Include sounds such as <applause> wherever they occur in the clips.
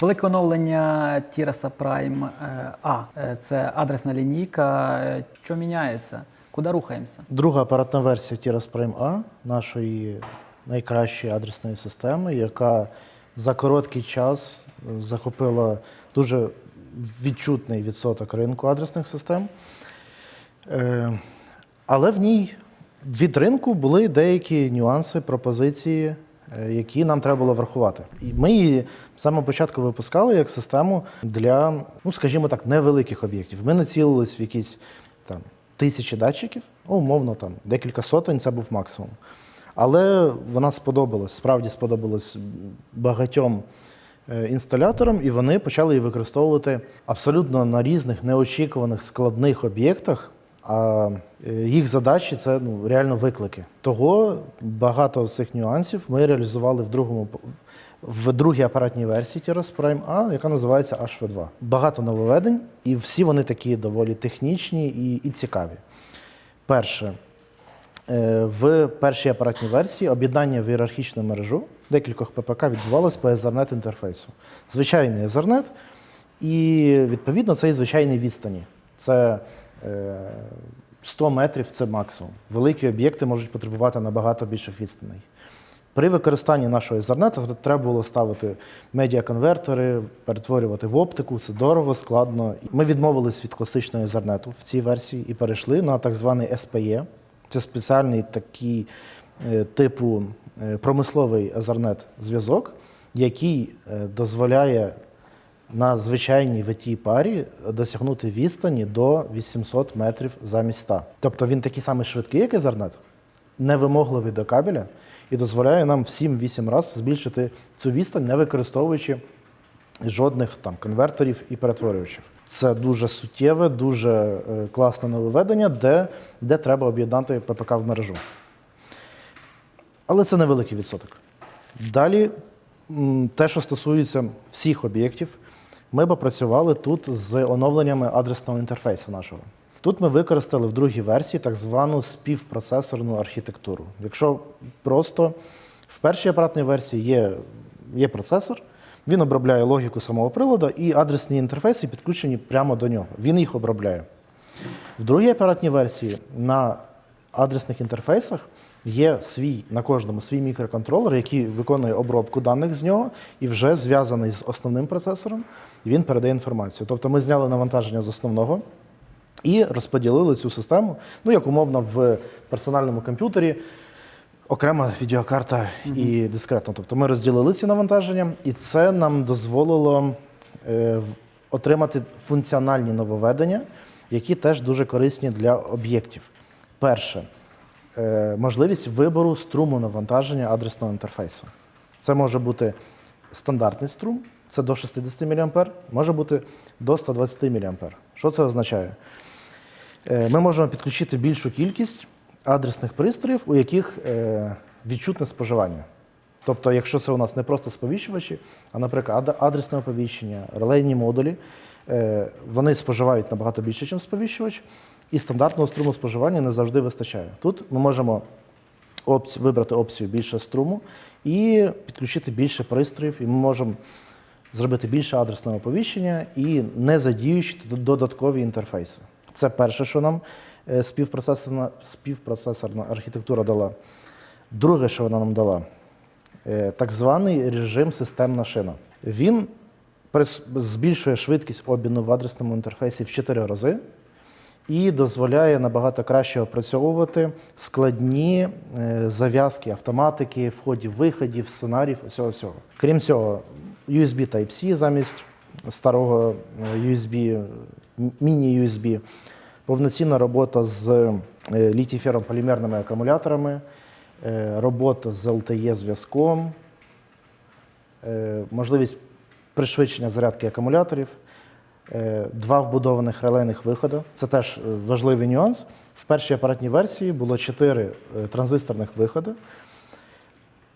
Велике оновлення Тіраса Prime е, А. Е, Це адресна лінійка. Е, Що міняється? Куди рухаємося? Друга апаратна версія Tiras Prime A нашої найкращої адресної системи, яка за короткий час захопила дуже відчутний відсоток ринку адресних систем. Але в ній від ринку були деякі нюанси, пропозиції, які нам треба було врахувати. І ми її з самого початку випускали як систему для, ну скажімо так, невеликих об'єктів. Ми націлились в якісь там тисячі датчиків, ну, умовно там декілька сотень це був максимум. Але вона сподобалась, справді сподобалась багатьом е, інсталяторам, і вони почали її використовувати абсолютно на різних неочікуваних складних об'єктах. А е, їх задачі це ну, реально виклики. Того багато цих нюансів ми реалізували в другому в другій апаратній версії Tiras Prime A, яка називається HV2. Багато нововведень, і всі вони такі доволі технічні і, і цікаві. Перше, Е, В першій апаратній версії об'єднання в ієрархічну мережу декількох ППК відбувалось по Ethernet інтерфейсу. Звичайний Ethernet, і відповідно це і звичайні відстані. Це 100 метрів це максимум. Великі об'єкти можуть потребувати набагато більших відстаней. При використанні нашого Ethernet треба було ставити медіаконвертери, перетворювати в оптику. Це дорого, складно. Ми відмовились від класичного Ethernet в цій версії і перейшли на так званий SPE. Це спеціальний такий е, типу е, промисловий Ethernet зв'язок, який е, дозволяє на звичайній витій парі досягнути відстані до 800 метрів замість 100. Тобто він такий самий швидкий, як Ethernet, невимогливий до кабеля і дозволяє нам в 7-8 разів збільшити цю відстань, не використовуючи жодних там конвертерів і перетворювачів. Це дуже суттєве, дуже е, класне нововведення, де, де треба об'єднати ППК в мережу. Але це невеликий відсоток. Далі, те, що стосується всіх об'єктів, ми попрацювали тут з оновленнями адресного інтерфейсу нашого. Тут ми використали в другій версії так звану співпроцесорну архітектуру. Якщо просто в першій апаратній версії є, є процесор, він обробляє логіку самого приладу, і адресні інтерфейси підключені прямо до нього. Він їх обробляє. В другій апаратній версії на адресних інтерфейсах є свій на кожному свій мікроконтролер, який виконує обробку даних з нього і вже зв'язаний з основним процесором, і він передає інформацію. Тобто ми зняли навантаження з основного і розподілили цю систему, ну як умовно в персональному комп'ютері. Окрема відеокарта і дискретно. Тобто ми розділили ці навантаження, і це нам дозволило е, отримати функціональні нововведення, які теж дуже корисні для об'єктів. Перше можливість вибору струму навантаження адресного інтерфейсу. Це може бути стандартний струм, це до 60 мА, може бути до 120 мА. Що це означає? Е, Ми можемо підключити більшу кількість адресних пристроїв, у яких е, відчутне споживання. Тобто, якщо це у нас не просто сповіщувачі, а, наприклад, адресне оповіщення, релейні модулі, е, вони споживають набагато більше, ніж сповіщувач, і стандартного струму споживання не завжди вистачає. Тут ми можемо опці- вибрати опцію більше струму і підключити більше пристроїв, і ми можемо зробити більше адресного оповіщення і не задіючи додаткові інтерфейси. Це перше, що нам е, співпроцесорна, співпроцесорна архітектура дала. Друге, що вона нам дала, е, так званий режим системна шина. Він збільшує швидкість обміну в адресному інтерфейсі в 4 рази і дозволяє набагато краще опрацьовувати складні е, зав'язки автоматики, входів, виходів, сценаріїв, усього всього. Крім цього, USB Type-C замість старого е, USB, міні-USB, повноцінна робота з е, літій-феррополімерними акумуляторами, е, робота з LTE зв'язком, можливість пришвидшення зарядки акумуляторів, два вбудованих релейних виходи. Це теж е, важливий нюанс. В першій апаратній версії було чотири е, транзисторних виходи,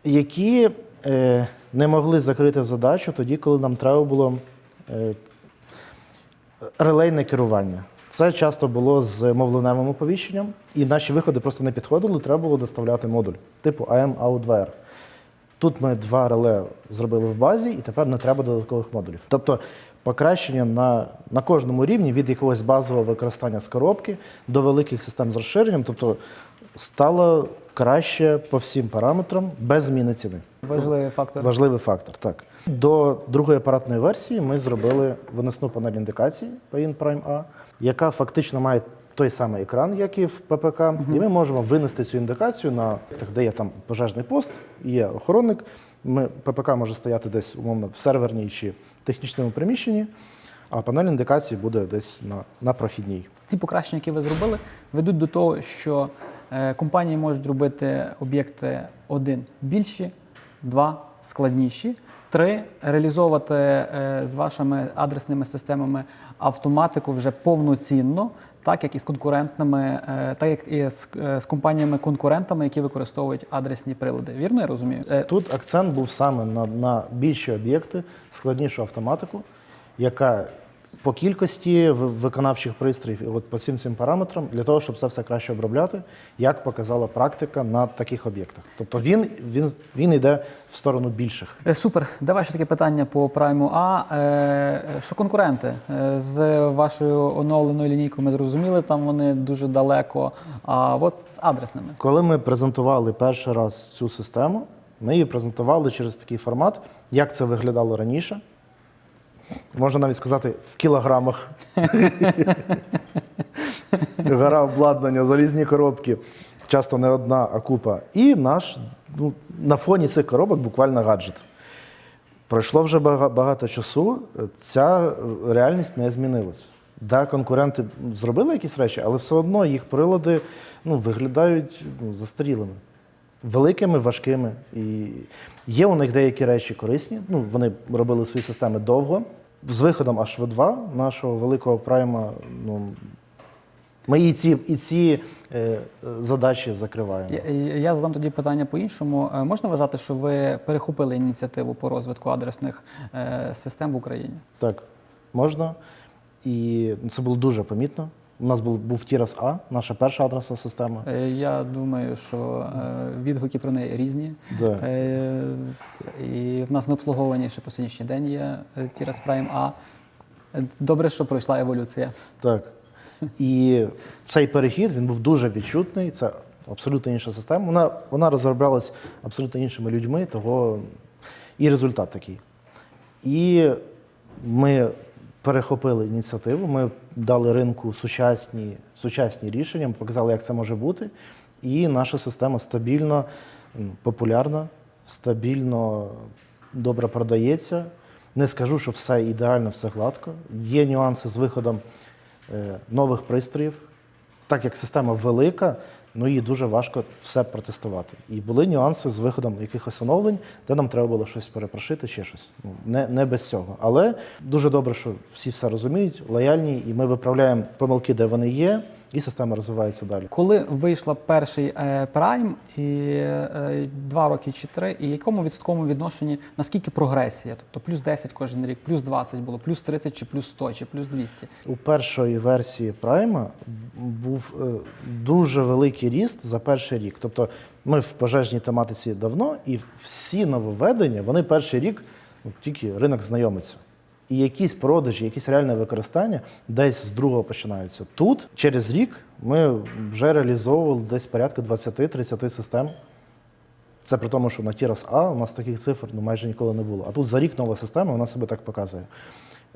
які е, не могли закрити задачу тоді, коли нам треба було е, релейне керування. Це часто було з мовленевим оповіщенням, і наші виходи просто не підходили, треба було доставляти модуль типу AM Out2R. Тут ми два реле зробили в базі, і тепер не треба додаткових модулів. Тобто покращення на, на кожному рівні від якогось базового використання з коробки до великих систем з розширенням, тобто стало краще по всім параметрам без зміни ціни. Важливий фактор. Важливий фактор, так. До другої апаратної версії ми зробили виносну панель індикації PIN Prime A, яка фактично має той самий екран, як і в ППК, і ми можемо винести цю індикацію на де є там пожежний пост, є охоронник. Ми, ППК може стояти десь умовно в серверній чи технічному приміщенні, а панель індикації буде десь на, на прохідній. Ці покращення, які ви зробили, ведуть до того, що е, компанії можуть робити об'єкти один більші, два складніші, три реалізовувати е, з вашими адресними системами автоматику вже повноцінно, так як і з конкурентними, е, так як і з, е, з компаніями-конкурентами, які використовують адресні прилади. Вірно я розумію? Тут акцент був саме на, на більші об'єкти, складнішу автоматику, яка по кількості виконавчих пристроїв і от по всім цим параметрам для того, щоб це все краще обробляти, як показала практика на таких об'єктах. Тобто він, він, він йде в сторону більших. Е, Супер. Давай ще таке питання по Prime A. Е, Що конкуренти Е, з вашою оновленою лінійкою? Ми зрозуміли, там вони дуже далеко. А от з адресними. Коли ми презентували перший раз цю систему, ми її презентували через такий формат, як це виглядало раніше. Можна навіть сказати, в кілограмах. <laughs> Гора обладнання, залізні коробки, часто не одна, а купа. І наш ну, на фоні цих коробок буквально гаджет. Пройшло вже багато часу, ця реальність не змінилася. Да, конкуренти зробили якісь речі, але все одно їх прилади ну, виглядають ну, застарілими, великими, важкими. І є у них деякі речі корисні. Ну, вони робили свої системи довго. З виходом HV2 нашого великого прайма, ну, ми і ці, і ці е, задачі закриваємо. Я, я задам тоді питання по-іншому. Е, Можна вважати, що ви перехопили ініціативу по розвитку адресних е, систем в Україні? Так, можна. І це було дуже помітно. У нас був, був Тірас А, наша перша адресна система. Е, Я думаю, що е, відгуки про неї різні. Да. Е, І в нас на обслуговуванні ще по сьогоднішній день є Prime A. Е, Добре, що пройшла еволюція. Так. І цей перехід він був дуже відчутний. Це абсолютно інша система. Вона, вона розроблялась абсолютно іншими людьми, того і результат такий. І ми перехопили ініціативу, ми дали ринку сучасні, сучасні рішення, показали, як це може бути. І наша система стабільно популярна, стабільно добре продається. Не скажу, що все ідеально, все гладко. Є нюанси з виходом е, нових пристроїв. Так як система велика, ну їй дуже важко все протестувати. І були нюанси з виходом якихось оновлень, де нам треба було щось перепрошити, ще щось. Ну, не, не без цього. Але дуже добре, що всі все розуміють, лояльні, і ми виправляємо помилки, де вони є, і система розвивається далі. Коли вийшла перший е, Prime, і е, два роки чи три, і якому відсотковому відношенні наскільки прогресія? Тобто плюс 10 кожен рік, плюс 20 було, плюс 30 чи плюс 100, чи плюс 200? У першої версії Prime був е, дуже великий ріст за перший рік. Тобто ми в пожежній тематиці давно, і всі нововведення, вони перший рік тільки ринок знайомиться. І якісь продажі, якісь реальне використання десь з другого починаються. Тут через рік ми вже реалізовували десь порядка 20-30 систем. Це при тому, що на Тірас А у нас таких цифр ну, майже ніколи не було. А тут за рік нова система, вона себе так показує.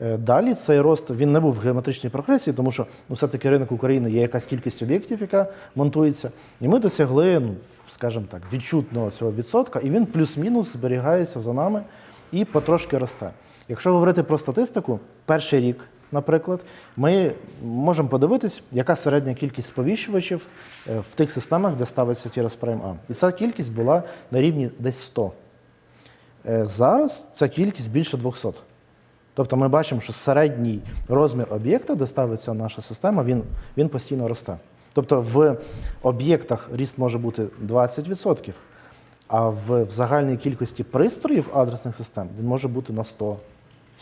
Е, Далі цей рост він не був в геометричній прогресії, тому що ну, все-таки ринок України є якась кількість об'єктів, яка монтується. І ми досягли, ну, скажімо так, відчутного цього відсотка, і він плюс-мінус зберігається за нами і потрошки росте. Якщо говорити про статистику, перший рік, наприклад, ми можемо подивитись, яка середня кількість сповіщувачів е, в тих системах, де ставиться Prime A. І ця кількість була на рівні десь 100. Е, Зараз ця кількість більше 200. Тобто ми бачимо, що середній розмір об'єкта, де ставиться наша система, він, він постійно росте. Тобто в об'єктах ріст може бути 20%, а в, в загальній кількості пристроїв адресних систем він може бути на 100,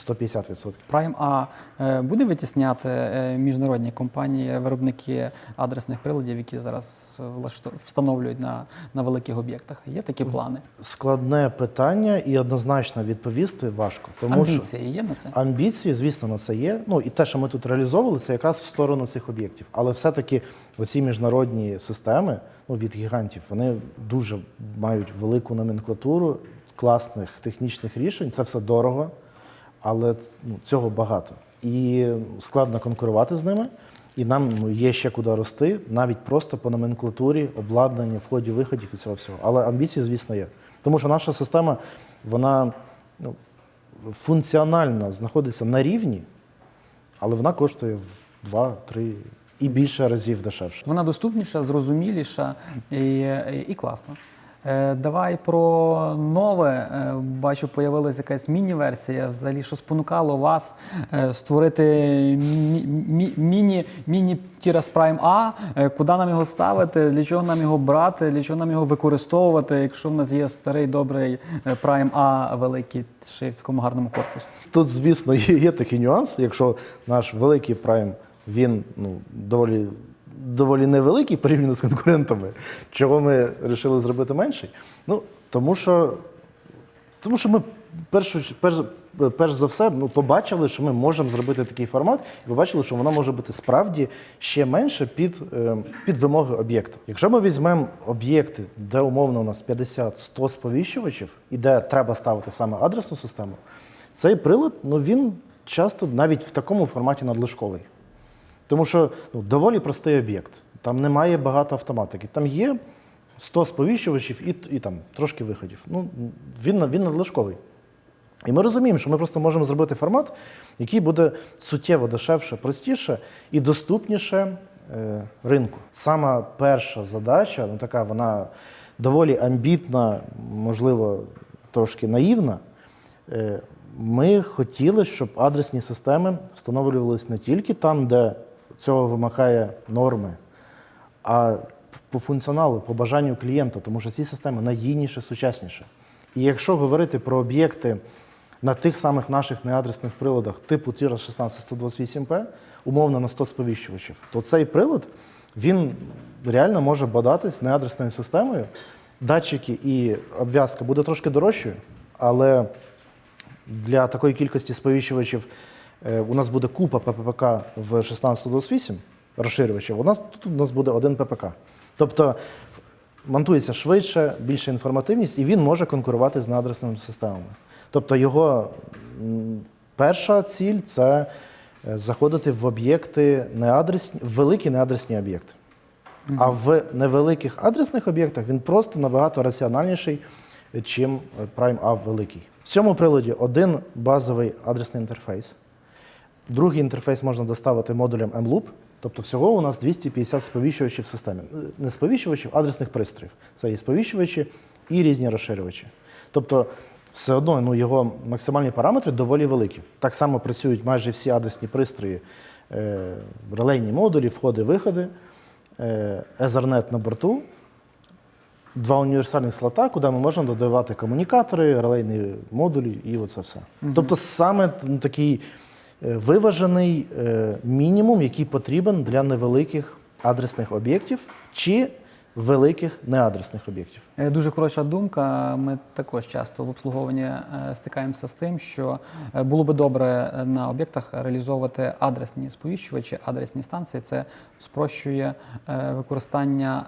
150%. Prime A е, буде витісняти е, міжнародні компанії, виробники адресних приладів, які зараз встановлюють на, на великих об'єктах. Є такі плани? Складне питання і однозначно відповісти важко. Тому що є на це? Амбіції, звісно, на це є. Ну і те, що ми тут реалізовували, це якраз в сторону цих об'єктів. Але все-таки оці міжнародні системи ну, від гігантів вони дуже мають велику номенклатуру класних технічних рішень. Це все дорого, але ну, цього багато. І складно конкурувати з ними. І нам ну, є ще куди рости, навіть просто по номенклатурі, обладнанню, вході, виходів і цього всього. Але амбіції, звісно, є. Тому що наша система, вона ну, функціонально знаходиться на рівні, але вона коштує в 2-3 і більше разів дешевше. Вона доступніша, зрозуміліша і, і класна. Е, Давай про нове. Е, Бачу, появилася якась міні-версія. Взагалі, що спонукало вас е, створити мі- мі- міні, міні Тірас A. Е, Куди нам його ставити? Для чого нам його брати? Для чого нам його використовувати? Якщо в нас є старий добрий Prime A великий ще в такому гарному корпусі. Тут, звісно, є такий нюанс. Якщо наш великий прайм він ну, доволі, доволі невеликий порівняно з конкурентами, чого ми вирішили зробити менший? Ну, тому що, тому що ми першу, перш, перш за все ну, побачили, що ми можемо зробити такий формат, і побачили, що воно може бути справді ще менше під, е, під вимоги об'єкта. Якщо ми візьмемо об'єкти, де умовно у нас 50-100 сповіщувачів, і де треба ставити саме адресну систему, цей прилад ну, він часто навіть в такому форматі надлишковий. Тому що ну, доволі простий об'єкт. Там немає багато автоматики. Там є 100 сповіщувачів і, і там трошки виходів. Ну, він, він надлишковий. І ми розуміємо, що ми просто можемо зробити формат, який буде суттєво дешевше, простіше і доступніше е, ринку. Сама перша задача, ну така вона доволі амбітна, можливо, трошки наївна. Е, Ми хотіли, щоб адресні системи встановлювалися не тільки там, де цього вимагає норми, а по функціоналу, по бажанню клієнта, тому що ці системи надійніше, сучасніше. І якщо говорити про об'єкти на тих самих наших неадресних приладах типу TIRA 16128P, умовно на 100 сповіщувачів, то цей прилад він реально може бадатись з неадресною системою. Датчики і обв'язка буде трошки дорожчою, але для такої кількості сповіщувачів у нас буде купа ППК в 16128 розширювачів. У нас тут у нас буде один ППК. Тобто монтується швидше, більша інформативність, і він може конкурувати з неадресними системами. Тобто його перша ціль це е, заходити в об'єкти неадресні, в великі неадресні об'єкти. А в невеликих адресних об'єктах він просто набагато раціональніший, чим Prime A великий. В цьому приладі один базовий адресний інтерфейс. Другий інтерфейс можна доставити модулем mLoop. Тобто всього у нас 250 сповіщувачів в системі. Не сповіщувачів, а адресних пристроїв. Це і сповіщувачі, і різні розширювачі. Тобто, все одно ну, його максимальні параметри доволі великі. Так само працюють майже всі адресні пристрої, е, релейні модулі, входи, виходи, е, Ethernet на борту, два універсальних слота, куди ми можемо додавати комунікатори, релейні модулі і оце все. Тобто саме такий е, виважений е, мінімум, який потрібен для невеликих адресних об'єктів чи великих неадресних об'єктів. Е, Дуже хороша думка. Ми також часто в обслуговуванні е, стикаємося з тим, що е, було би добре на об'єктах реалізовувати адресні сповіщувачі, адресні станції. Це спрощує використання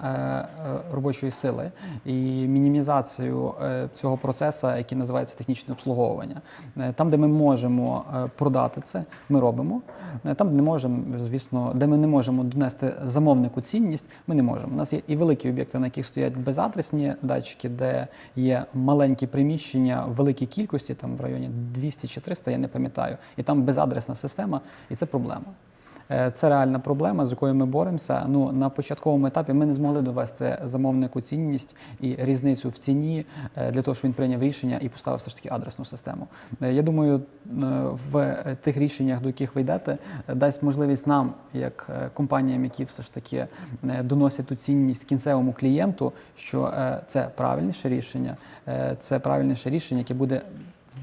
робочої сили і мінімізацію цього процесу, який називається технічне обслуговування. Там, де ми можемо продати це, ми робимо. Там, де не можемо, звісно, де ми не можемо донести замовнику цінність, ми не можемо. У нас є і великі об'єкти, на яких стоять безадресні датчики, де є маленькі приміщення в великій кількості, там в районі 200 чи 300, я не пам'ятаю, і там безадресна система, і це проблема. Е, Це реальна проблема, з якою ми боремося. Ну на початковому етапі ми не змогли довести замовнику цінність і різницю в ціні е, для того, щоб він прийняв рішення і поставив все ж таки адресну систему. Е, Я думаю, в тих рішеннях, до яких ви йдете, дасть можливість нам, як компаніям, які все ж таки доносять ту цінність кінцевому клієнту, що це правильніше рішення, це правильніше рішення, яке буде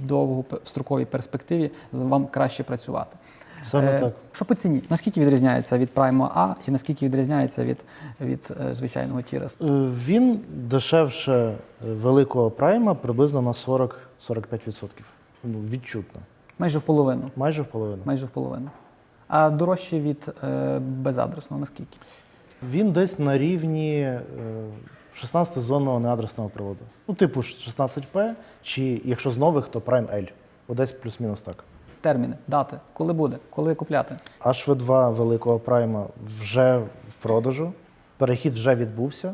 в довгу в строковій перспективі вам краще працювати. Саме Е, так. Що по ціні? Наскільки відрізняється від Prime А і наскільки відрізняється від, від е, звичайного Тірас? Е, Він дешевше е, великого прайма приблизно на 40-45%. Ну, відчутно. Майже в половину. Майже в половину. Майже в половину. А дорожче від е, безадресного наскільки? Він десь на рівні е, 16-зонного неадресного приводу. Ну, типу ж 16P, чи якщо з нових, то Prime L. Одесь плюс-мінус так. Терміни, дати, коли буде, коли купляти. HV2 великого прайма вже в продажу. Перехід вже відбувся.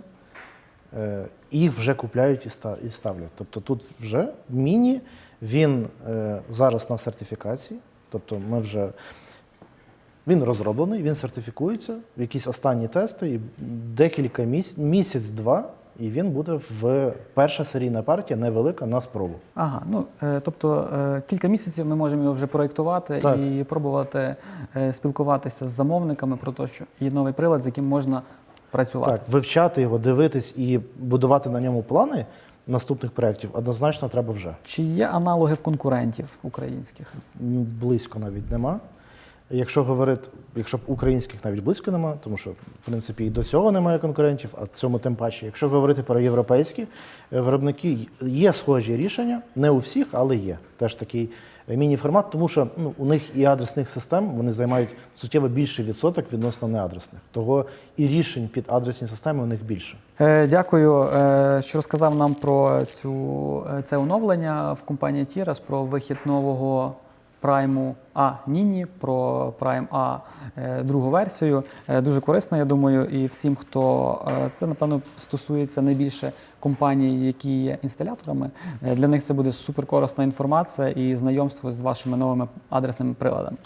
Е, Їх вже купляють і ста- і ставлять. Тобто тут вже міні, він е, зараз на сертифікації. Тобто ми вже він розроблений, він сертифікується, якісь останні тести, і декілька місяць, місяць-два, і він буде в перша серійна партія, невелика на спробу. Ага, ну е, тобто е, кілька місяців ми можемо його вже проєктувати Так. і пробувати е, спілкуватися з замовниками про те, що є новий прилад, з яким можна працювати. Так, вивчати його, дивитись і будувати на ньому плани наступних проєктів однозначно треба вже. Чи є аналоги в конкурентів українських? Близько навіть нема. Якщо говорити, якщо б українських навіть близько нема, тому що в принципі і до цього немає конкурентів, а цьому тим паче. Якщо говорити про європейські е, виробники, є схожі рішення, не у всіх, але є теж такий е, міні-формат, тому що ну, у них і адресних систем вони займають суттєво більший відсоток відносно неадресних. Того і рішень під адресні системи у них більше. Е, Дякую, е, що розказав нам про цю, е, це оновлення в компанії Тірас, про вихід нового Prime А Mini, про Prime А е, другу версію. Е, Дуже корисно, я думаю, і всім, хто е, це напевно стосується найбільше компаній, які є інсталяторами. Для них це буде суперкорисна інформація і знайомство з вашими новими адресними приладами.